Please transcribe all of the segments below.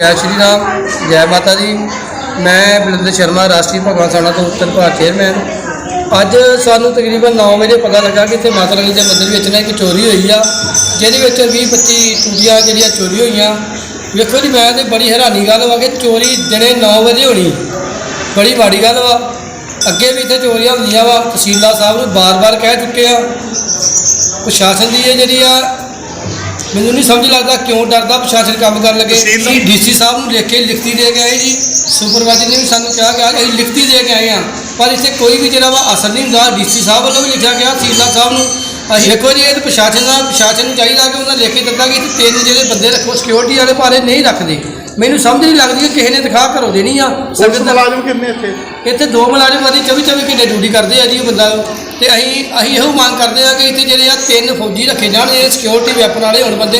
ਜੈ ਸ਼੍ਰੀ ਰਾਮ, ਜੈ ਮਾਤਾ ਦੀ। ਮੈਂ ਬਲਿੰਦਰ ਸ਼ਰਮਾ, ਰਾਸ਼ਟਰੀ ਭਗਵਾਨ ਸਾਣਾ ਤੋਂ ਉੱਤਰ ਭਾਰਤ ਚੇਅਰਮੈਨ ਅੱਜ ਸਾਨੂੰ ਤਕਰੀਬਨ 9 ਵਜੇ ਪਤਾ ਲੱਗਾ ਕਿ ਇੱਥੇ ਮਾਤਾ ਰਾਣੀ ਦੇ ਮੰਦਿਰ ਵਿੱਚ ਨਾ ਇੱਕ ਚੋਰੀ ਹੋਈ ਆ, ਜਿਹਦੇ ਵਿੱਚ 20 25 ਟੂਟੀਆਂ ਜਿਹੜੀਆਂ ਚੋਰੀ ਹੋਈਆਂ। ਵੇਖੋ ਜੀ, ਮੈਂ ਤੇ ਬੜੀ ਹੈਰਾਨੀ ਗੱਲ ਵਾ ਕਿ ਚੋਰੀ ਦਿਨੇ 9 ਵਜੇ ਹੋਣੀ। ਬੜੀ ਮਾੜੀ ਗੱਲ ਵਾ। ਅੱਗੇ ਵੀ ਇੱਥੇ ਚੋਰੀਆਂ ਹੁੰਦੀਆਂ ਵਾ। ਤਹਿਸੀਲਦਾਰ ਸਾਹਿਬ ਨੂੰ ਬਾਰ-ਬਾਰ ਕਹਿ ਚੁੱਕੇ ਆ। ਪ੍ਰਸ਼ਾਸਨ ਦੀ ਇਹ ਜਿਹੜੀ ਆ ਮੈਨੂੰ ਨਹੀਂ ਸਮਝ ਲੱਗਦਾ ਕਿਉਂ ਡਰਦਾ ਪ੍ਰਸ਼ਾਸਨ ਕੰਮ ਕਰਨ ਲੱਗੇ। ਡੀਸੀ ਸਾਹਿਬ ਨੂੰ ਲਿਖ ਕੇ ਲਿਖਤੀ ਦੇ ਕੇ ਆਏ ਜੀ। ਸੁਪਰਵਾਈਜ਼ਰ ਨੇ ਵੀ ਸਾਨੂੰ ਕਿਹਾ ਕਿ ਅਸੀਂ ਲਿਖਤੀ ਦੇ ਕੇ ਆਏ ਆ ਪਰ ਇੱਥੇ ਕੋਈ ਵੀ ਜਿਹੜਾ ਵਾ ਅਸਰ ਨਹੀਂ ਹੁੰਦਾ। ਡੀਸੀ ਸਾਹਿਬ ਵੱਲੋਂ ਵੀ ਲਿਖਿਆ ਗਿਆ ਤਹਿਸੀਲਦਾਰ ਸਾਹਿਬ ਨੂੰ। ਅਸੀਂ ਦੇਖੋ ਜੀ ਇਹ ਤਾਂ ਪ੍ਰਸ਼ਾਸਨ ਦਾ ਪ੍ਰਸ਼ਾਸਨ ਨੂੰ ਚਾਹੀਦਾ ਕਿ ਉਹਨਾਂ ਲਿਖ ਕੇ ਦਿੱਤਾ ਕਿ ਤਿੰਨ ਜਿਹੜੇ ਬੰਦੇ ਰੱਖੋ ਸਿਕਿਉਰਿਟੀ ਵਾਲੇ ਭਾਰੇ ਨਹੀਂ ਰੱਖਦੇ। ਮੈਨੂੰ ਸਮਝ ਨਹੀਂ ਲੱਗਦੀ ਕਿ ਕਿਸੇ ਨੇ ਦਿਖਾ ਘਰੋਂ ਦੇਣੀ ਆ। ਸੰਗਤ ਦਾ ਮੁਲਾਜ਼ਮ ਕਿੰਨੇ ਇੱਥੇ? ਇੱਥੇ ਦੋ ਮੁਲਾਜ਼ਮ ਵਾਦੀ 24 24 ਘੰਟੇ ਡਿਊਟੀ ਕਰਦੇ ਆ ਜੀ ਉਹ ਬੰਦਾ। ਤੇ ਅਸੀਂ ਅਸੀਂ ਇਹੋ ਮੰਗ ਕਰਦੇ ਆ ਕਿ ਇੱਥੇ ਜਿਹੜੇ ਆ ਤਿੰਨ ਫੌਜੀ ਰੱਖੇ ਜਾਣ ਜਿਹੜੇ ਸਿਕਿਉਰਿਟੀ ਵੈਪਨ ਵਾਲੇ ਹੋਣ ਬੰਦੇ।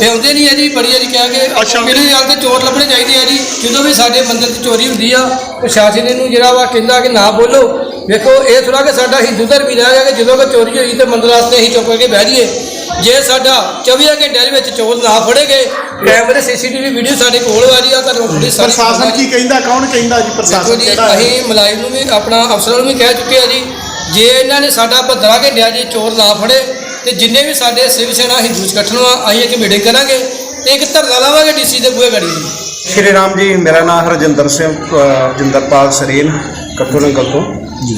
ਇਹ ਆਉਂਦੇ ਨਹੀਂ ਆ ਜੀ ਬੜੀ ਵਾਰੀ ਕਹਿ ਕੇ ਅੱਛਾ। ਮੇਰੇ ਨਾਲ ਤੇ ਚੋਰ ਲੱਭਣੇ ਚਾਹੀਦੇ ਆ ਜੀ। ਜਦੋਂ ਵੀ ਸਾਡੇ ਮੰਦਿਰ 'ਚ ਚੋਰੀ ਹੁੰਦੀ ਆ ਪ੍ਰਸ਼ਾਸਨ ਇਹਨੂੰ ਜਿਹੜਾ ਵਾ ਕਹਿੰਦਾ ਕਿ ਨਾ ਬੋਲੋ। ਵੇਖੋ ਇਹ ਥੋੜਾ ਕਿ ਸਾਡਾ ਹਿੰਦੂ ਧਰਮ ਹੀ ਰਹਿ ਗਿਆ ਕਿ ਜਦੋਂ ਕੋਈ ਚੋਰੀ ਹੋਈ ਤੇ ਮੰਦਿਰ ਵਾਸਤੇ ਅਸੀਂ ਚੁੱਪ ਕਰਕੇ ਬਹਿ ਜਾਈਏ। ਜੇ ਸਾਡਾ 24 ਘੰਟਿਆਂ ਦੇ ਵਿੱਚ ਚੋਰ ਨਾ ਫੜੇ ਗਏ ਕੈਮਰੇ ਸੀਸੀਟੀਵੀ ਵੀਡੀਓ ਸਾਡੇ ਕੋਲ ਆ ਜੀ ਆ ਤੁਹਾਨੂੰ ਥੋੜੀ ਸਾਰੀ ਪ੍ਰਸ਼ਾਸਨ ਕੀ ਕਹਿੰਦਾ ਕੌਣ ਕਹਿੰਦਾ ਜੀ ਦੇਖੋ ਪ੍ਰਸ਼ਾਸਨ ਜੀ ਕਿਹੜਾ ਹੈ? ਅਸੀਂ ਮੁਲਾਜ਼ਮ ਨੂੰ ਵੀ ਆਪਣਾ ਅਫਸਰਾਂ ਨੂੰ ਵੀ ਕਹਿ ਚੁੱਕੇ ਆ ਜੀ ਜੇ ਇਹਨਾਂ ਨੇ ਸਾਡਾ 15 ਘੰਟਿਆਂ ਜੇ ਚੋਰ ਨਾ ਫੜੇ, ਤੇ ਜਿੰਨੇ ਵੀ ਸਾਡੇ ਸਿਵ ਸੈਨਾ ਹਿੰਦੂ ਸੰਗਠਨ ਆ ਅਸੀਂ ਇੱਕ ਮੀਟਿੰਗ ਕਰਾਂਗੇ ਤੇ ਇੱਕ ਧਰਨਾ ਲਾਵਾਂਗੇ ਡੀਸੀ ਦੇ ਬੂਹੇ ਗੜੀ ਜੀ ਸ਼੍ਰੀ ਰਾਮ ਜੀ, ਮੇਰਾ ਨਾਮ ਹਰਜਿੰਦਰ ਸਿੰਘ ਹਰਜਿੰਦਰਪਾਲ ਜਿੰਦਰਪਾਲ ਸਰੇਨ ਕੱਟੂ ਨੰਗਲ ਤੋਂ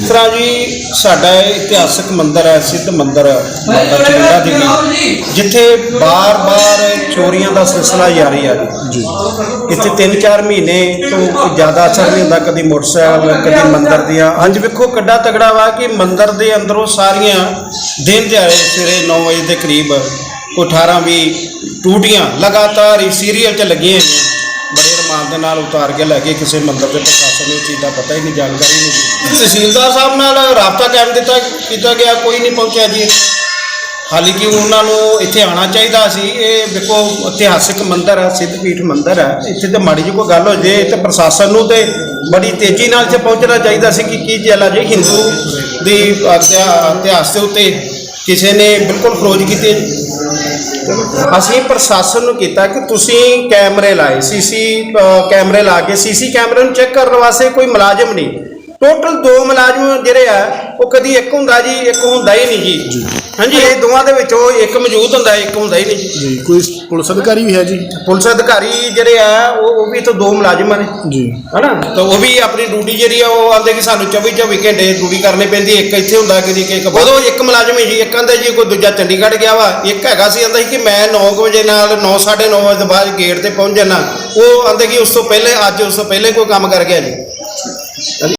ਸਰਾ ਜੀ ਸਾਡਾ ਇਹ ਇਤਿਹਾਸਕ ਮੰਦਿਰ ਹੈ ਸਿੱਧ ਮੰਦਿਰ ਮਾਤਾ ਚਿੰਦਾ ਦੇਵੀ ਜਿੱਥੇ ਬਾਰ-ਬਾਰ ਚੋਰੀਆਂ ਦਾ ਸਿਲਸਿਲਾ ਜਾਰੀ ਹੈ ਜੀ। ਇੱਥੇ 3-4 ਮਹੀਨੇ ਤੋਂ ਜ਼ਿਆਦਾ ਅਸਰ ਨਹੀਂ ਹੁੰਦਾ ਕਦੀ ਮੋਟਰਸਾਈਕਲ ਕਦੀ ਮੰਦਿਰ ਦੀਆਂ। ਅੱਜ ਵੇਖੋ ਕਿੱਡਾ ਤਗੜਾ ਵਾ ਕਿ ਮੰਦਿਰ ਦੇ ਅੰਦਰੋਂ ਸਾਰੀਆਂ ਦਿਨ ਦਿਹਾੜੇ ਸਵੇਰੇ 9 ਵਜੇ ਦੇ ਕਰੀਬ ਕੋਈ 18 20 ਟੂਟੀਆਂ ਲਗਾਤਾਰ ਹੀ ਸੀਰੀਅਲ 'ਚ ਲੱਗੀਆਂ ਹੋਈਆਂ। ਬੜੇ ਰਮਾਨ ਦੇ ਨਾਲ ਉਤਾਰ ਕੇ ਲੈ ਗਏ ਕਿਸੇ ਮੰਦਰ ਦੇ ਪ੍ਰਸ਼ਾਸਨ ਨੂੰ, ਇਹ ਚੀਜ਼ ਦਾ ਪਤਾ ਹੀ ਨਹੀਂ, ਜਾਣਕਾਰੀ ਨਹੀਂ ਤਹਿਸੀਲਦਾਰ ਸਾਹਿਬ ਨਾਲ ਰਾਬਤਾ ਕਾਇਮ ਦਿੱਤਾ, ਕੀਤਾ ਗਿਆ, ਕੋਈ ਨਹੀਂ ਪਹੁੰਚਿਆ ਜੀ। ਹਾਲਾਂਕਿ ਉਹਨਾਂ ਨੂੰ ਇੱਥੇ ਆਉਣਾ ਚਾਹੀਦਾ ਸੀ। ਇਹ ਦੇਖੋ, ਇਤਿਹਾਸਿਕ ਮੰਦਿਰ ਹੈ, ਸਿੱਧਪੀਠ ਮੰਦਿਰ ਹੈ। ਇੱਥੇ ਤੇ ਮਾੜੀ ਜਿਹੀ ਕੋਈ ਗੱਲ ਹੋ ਜੇ, ਤੇ ਪ੍ਰਸ਼ਾਸਨ ਨੂੰ ਤੇ ਬੜੀ ਤੇਜ਼ੀ ਨਾਲ ਇੱਥੇ ਪਹੁੰਚਣਾ ਚਾਹੀਦਾ ਸੀ ਕਿ ਕੀ ਚੱਲਾ ਜੇ ਹਿੰਦੂ ਦੀ ਇਤਿਹਾਸ ਦੇ ਉੱਤੇ ਕਿਸੇ ਨੇ ਬਿਲਕੁਲ ਖਰੋਜ ਕੀਤੀ। ਅਸੀਂ ਪ੍ਰਸ਼ਾਸਨ ਨੂੰ ਕੀਤਾ ਕਿ ਤੁਸੀਂ ਕੈਮਰੇ ਲਾਏ, ਸੀਸੀ ਕੈਮਰੇ ਲਾ ਕੇ ਸੀਸੀ ਕੈਮਰੇ ਨੂੰ ਚੈੱਕ ਕਰਨ ਵਾਸਤੇ ਕੋਈ ਮੁਲਾਜ਼ਮ ਨਹੀਂ। ਟੋਟਲ ਦੋ ਮੁਲਾਜ਼ਮ ਜਿਹੜੇ ਆ, ਉਹ ਕਦੀ ਇੱਕ ਹੁੰਦਾ ਜੀ, ਇੱਕ ਹੁੰਦਾ ਹੀ ਨਹੀਂ ਜੀ। ਹਾਂਜੀ। ਇਹ ਦੋਵਾਂ ਦੇ ਵਿੱਚੋਂ ਇੱਕ ਮੌਜੂਦ ਹੁੰਦਾ ਇੱਕ ਹੁੰਦਾ ਹੀ ਨਹੀਂ। ਜੀ ਜੀ ਕੋਈ ਪੁਲਿਸ ਅਧਿਕਾਰੀ ਵੀ ਹੈ ਜੀ? ਪੁਲਿਸ ਅਧਿਕਾਰੀ ਜਿਹੜੇ ਆ ਉਹ ਉਹ ਵੀ ਇੱਥੇ ਦੋ ਮੁਲਾਜ਼ਮ ਨੇ। ਜੀ। ਹਨਾ? ਤਾਂ ਉਹ ਵੀ ਆਪਣੀ ਡਿਊਟੀ ਜਿਹੜੀ ਆ ਉਹ ਆਂਦੇ ਕਿ ਸਾਨੂੰ 24 24 ਘੰਟੇ ਡਿਊਟੀ ਕਰਨੀ ਪੈਂਦੀ ਇੱਕ ਇੱਥੇ ਹੁੰਦਾ ਕਿ ਇੱਕ ਉਦੋਂ ਇੱਕ ਮੁਲਾਜ਼ਮ ਹੀ ਜੀ ਇੱਕ ਆਂਦਾ ਜੀ ਕੋਈ ਦੂਜਾ ਚੰਡੀਗੜ੍ਹ ਗਿਆ ਵਾ। ਇੱਕ ਹੈਗਾ ਸੀ ਆਂਦਾ ਸੀ ਕਿ ਮੈਂ 9 ਵਜੇ ਨਾਲ 9:30 ਵਜੇ ਤੋਂ ਬਾਅਦ ਗੇਟ ਤੇ ਪਹੁੰਚ ਜਾਣਾ ਉਹ ਆਂਦੇ ਕਿ ਉਸ ਤੋਂ ਪਹਿਲੇ ਅੱਜ ਉਸ ਤੋਂ ਪਹਿਲੇ ਕੋਈ ਕੰਮ ਕਰ ਗਿਆ ਜੀ।